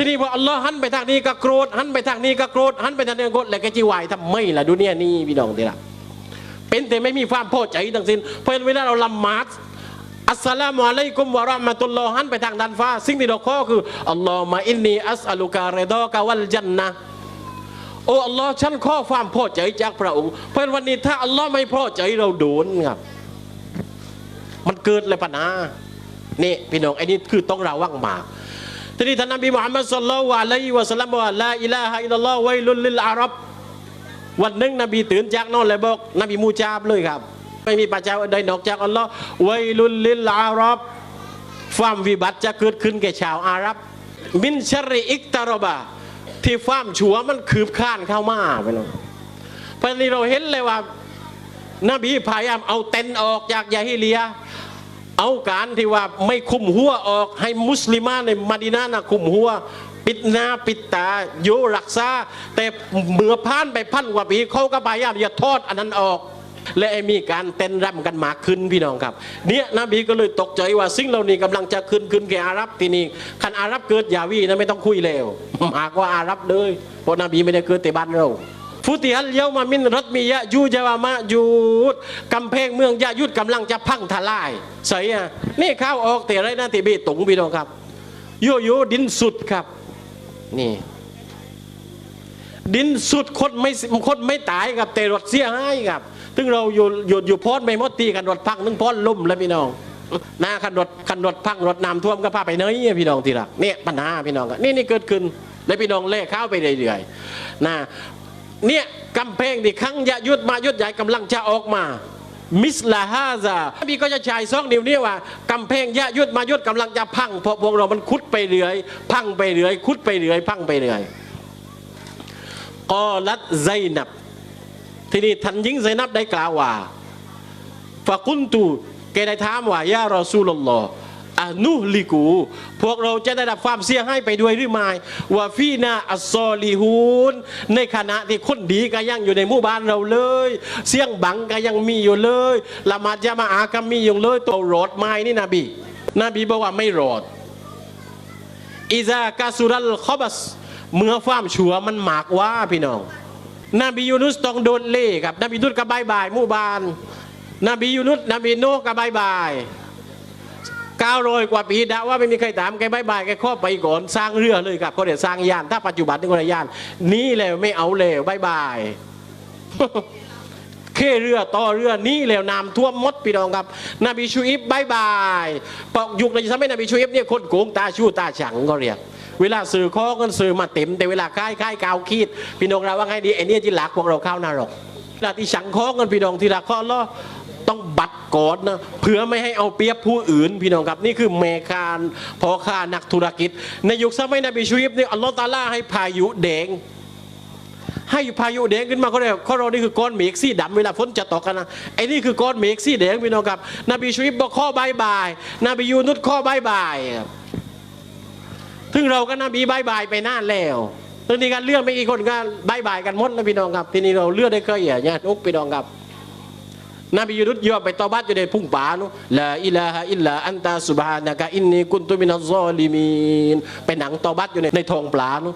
ที่นี้พออัลลอฮ์หันไปทางนี้ก็โกรธหันไปทางนี้ก็โกรธหันไปทางนี้ก็โกรธแล้วก็จีวายทำไม่ล่ะดูเนี่ยนี่พี่น้องทีละเป็นแต่ไม่มีความพอใจทั้งสิ้นเพราะฉะนั้นเวลาเราละหมาดอัสสลามุอะลัยกุมวะเราะห์มะตุลลอฮ์หันไปทางด้านฟ้า สิ่งที่เราขอคืออัลลอฮ์มาอินนีอัสอัลุการะดอกะวัลจันนะโอ้อัลลอฮ์ฉันขอความพอใจจากพระองค์ เพราะวันนี้ถ้าอัลลอฮ์ไม่พอใจเราโดนครับ มันเกิดเลยปัญหานี่พี่น้องไอ้นี่คือต้องระวังมาก ทีนี้ท่านนบีมุฮัมมัดสุลลัลลอฮุอะลัยฮิวะสัลลัมบอกว่าลาอิลาฮะอิลลัลลอฮุไวลุลลิลอาหรับวันหนึ่งนบีตื่นจากนอนเลยบอกนบีมูจาบเลยครับ ไม่มีปัจจัยใดนอกจากอัลลอฮ์ไวลุลลิลอาหรับความวิบัติจะเกิดขึ้นแก่ชาวอาหรับ มินชริอิกตารบะที่ความชั่วมันคืบคลานเข้ามาไปเนาะพราะฉะนี้เราเห็นเลยว่า นบีพยายามเอาเต็นออกจากยาฮิเลีย เอาการที่ว่าไม่คุมหัวออกให้มุสลิมาในมาดินานะคุมหัว ปิดหน้าปิดตาโยรักษาแต่เมื่อผ่านไปพันกว่าปีเขาก็พยายามจะทอดอันนั้นออก และมีการเต้นรำกันมากขึ้นพี่น้องครับ เนี่ยนบีก็เลยตกใจว่าสิ่งเหล่านี้กำลังจะขึ้นขึ้นแก่อาหรับทีนี้คันอาหรับเกิดยาวีนะไม่ต้องคุยแล้วมากกว่าอาหรับเลยเพราะนบีไม่ได้เกิดแต่บ้านเรา ฟุติฮัลเยามามินรัตมียะยูจาวามะยูดกำแพงเมืองยะยุดกำลังจะพังทลายใส่อะนี่ข้าวออกแต่ไรนะติเบตุงพี่น้องครับโยโย่ดินสุดครับ นี่ ดินสุดคนไม่คนไม่ตายครับแต่รถเสียหายครับถึงเราอยู่อยู่อยู่พอดไม่หมดตีกันรถพังนึงพอดล่มแล้วพี่น้องหน้าคันรถคันรถพังรถน้ำท่วมก็พาไปเนี่ยพี่น้องทีละเนี่ยปัญหาพี่น้องครับนี่นี่เกิดขึ้นแล้วพี่น้องเล่ข้าวไปเรื่อยๆนะ เนี่ยกำแพงที่ครั้งยะยุดมายุดใหญ่กำลังจะออกมา มิสลาฮาซาพี่ก็จะชายซองนิ้วนี่ว่ากำแพงยะยุดมายุดกำลังจะพังเพราะพวกเรามันคุดไปเรื่อย พังไปเรื่อย คุดไปเรื่อย พังไปเรื่อยกอลัดไซนับ ทีนี้ท่านหญิงไซนับได้กล่าวว่าฟะกุนตูแกได้ถามว่ายารอซูลลอฮ์ อานุลิกู พวกเราจะได้รับความเสียหายไปด้วยหรือไม่ว่าฟีนาอัสซอลีฮูนในขณะที่คนดีก็ยังอยู่ในหมู่บ้านเราเลย เสียงบังก็ยังมีอยู่เลยละมาดยามาอาก็มีอยู่เลยตัวรอดไม้นี่นบีนบีบอกว่าไม่รอดอิซากาสุรัลคอบัสเมื่อความชัวมันหมากว่าพี่น้องนบียูนุสต้องโดนเล่ครับนบียูนุสก็บายบายมู่บานนบียูนุสนบีโนก็บายบาย ก้าร้อยกว่าปีดาว่าไม่มีใครถามแกบายบายแกครอบไปก่อนสร้างเรือเลยครับเขาเดี๋ยวสร้างยาน ถ้าปัจจุบันนี่ก็ยาน นี่แล้วไม่เอาแล้วบายบายเคเรือต่อเรือนี่แล้วน้ำท่วมมดพี่น้องครับนบีชูอิบบายบายปอกยุคในสมัยนบีชูอิบเนี่ยคนโกงตาชูตาฉังก็เรียกเวลาสื่อข้อกันสื่อมาเต็ม แต่เวลาค่ายค่ายกาวคีด พี่น้องเราว่าไงดีไอเนี่ยที่หลักพวกเราเข้านรกเวลาที่ฉังข้อกันพี่น้องที่หลักข้อล้อ ต้องบัดกอดนะเพื่อไม่ให้เอาเปรียบผู้อื่นพี่น้องครับ นี่คือเมคานพอค้านักธุรกิจ ในยุคสมัยนบีชูอิบเนี่ยอัลลอฮฺตาลาให้พายุแดงให้พายุแดงขึ้นมาก็ได้ข้อเรานี่คือก้อนเมฆสีดำเวลาฝนจะตกกันนะไอ้นี่คือก้อนเมฆสีแดงพี่น้องครับ นบีชุอิบบอกข้อบายบายนบียูนุสข้อบายบายครับถึงเราก็นบีบายบายไปนานแล้วตอนนี้การเลื่อนไปอีกคนก็บายบายกันหมดแล้วพี่น้องครับ ทีนี้เราเลื่อนได้เคยอะญาติอุกพี่น้องครับ นบียูนุดยอมไปตอบัตอยู่ในพุ่งป่านุลาอิลาฮะอิลลาอันตาสุบฮานะกะอินนีกุนตุมินัซซอลิมีนไปหนังตอบัตอยู่ในในทองปลานุ